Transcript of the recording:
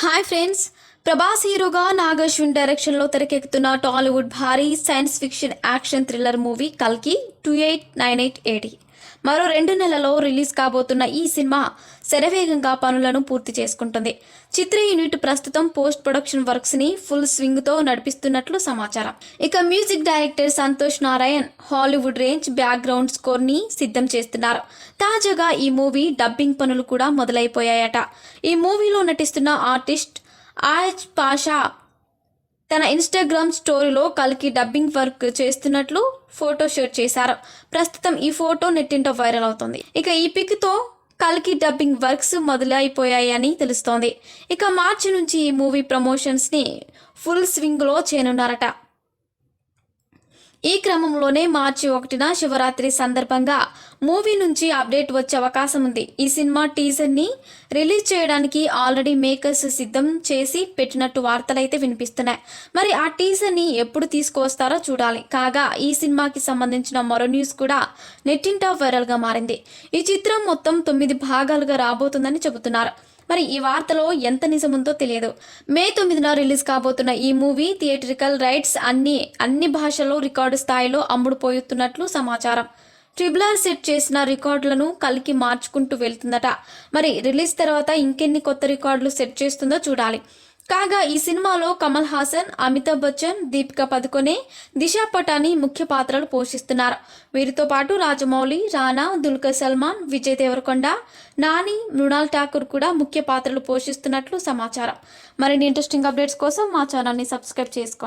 Hi friends. Prabhas హీరోగా నాగార్జున్ డైరెక్షన్లో తెరకెక్కుతున్న టాలీవుడ్ భారీ science fiction action thriller movie కల్కి two eight nine eight eighty. మరో రెండు నెలల్లో రిలీజ్ కాబోతున్న ఈ సినిమా శరవేగంగా పనులను పూర్తి చేసుకుంటుంది. చిత్ర యూనిట్ ప్రస్తుతం పోస్ట్ ప్రొడక్షన్ వర్క్స్ని ఫుల్ స్వింగ్తో నడిపిస్తున్నట్లు సమాచారం. ఇక music director Santosh Narayan Hollywood range background స్కోర్ని సిద్ధం చేస్తున్నారు. తాజాగా ఈ మూవీ డబ్బింగ్ పనులు కూడా మొదలైపోయాయట. ఈ మూవీలో నటిస్తున్న ఆర్టిస్ట్ ఆయజ్ పాషా తన ఇన్స్టాగ్రామ్ స్టోరీలో కల్కి డబ్బింగ్ వర్క్ చేస్తున్నట్లు ఫోటో షేర్ చేశారు. ప్రస్తుతం ఈ ఫోటో నెట్టింట వైరల్ అవుతుంది. ఇక ఈ పిక్తో కల్కి డబ్బింగ్ వర్క్స్ మొదలైపోయాయని తెలుస్తోంది. ఇక మార్చి నుంచి ఈ మూవీ ప్రమోషన్స్ని ఫుల్ స్వింగ్లో చేయనున్నారట. ఈ క్రమంలోనే మార్చి ఒకటిన శివరాత్రి సందర్భంగా మూవీ నుంచి అప్డేట్ వచ్చే అవకాశం ఉంది. ఈ సినిమా టీజర్ని రిలీజ్ చేయడానికి ఆల్రెడీ మేకర్స్ సిద్ధం చేసి పెట్టినట్టు వార్తలైతే వినిపిస్తున్నాయి. మరి ఆ టీజర్ని ఎప్పుడు తీసుకువస్తారో చూడాలి. కాగా ఈ సినిమాకి సంబంధించిన మరో న్యూస్ కూడా నెట్టింటా వైరల్గా మారింది. ఈ చిత్రం మొత్తం తొమ్మిది భాగాలుగా రాబోతుందని చెబుతున్నారు. మరి ఈ వార్తలో ఎంత నిజముందో తెలియదు. మే తొమ్మిదిన రిలీజ్ కాబోతున్న ఈ మూవీ థియేట్రికల్ రైట్స్ అన్ని అన్ని భాషల్లో రికార్డు స్థాయిలో అమ్ముడుపోతున్నట్లు సమాచారం. ట్రిబులర్ సెట్ చేసిన రికార్డులను కలికి మార్చుకుంటూ వెళ్తుందట. మరి రిలీజ్ తర్వాత ఇంకెన్ని కొత్త రికార్డులు సెట్ చేస్తుందో చూడాలి. కాగా ఈ సినిమాలో కమల్ హాసన్ అమితాబ్ బచ్చన్ దీపికా పదుకొనే దిశా పటాని ముఖ్య పాత్రలు పోషిస్తున్నారు. వీరితో పాటు రాజమౌళి రానా దుల్కర్ సల్మాన్ విజయ్ దేవరకొండ నాని మృణాల్ ఠాకూర్ కూడా ముఖ్య పాత్రలు పోషిస్తున్నట్లు సమాచారం. మరిన్ని ఇంట్రెస్టింగ్ అప్డేట్స్ కోసం మా ఛానల్ని సబ్స్క్రైబ్ చేసుకోండి.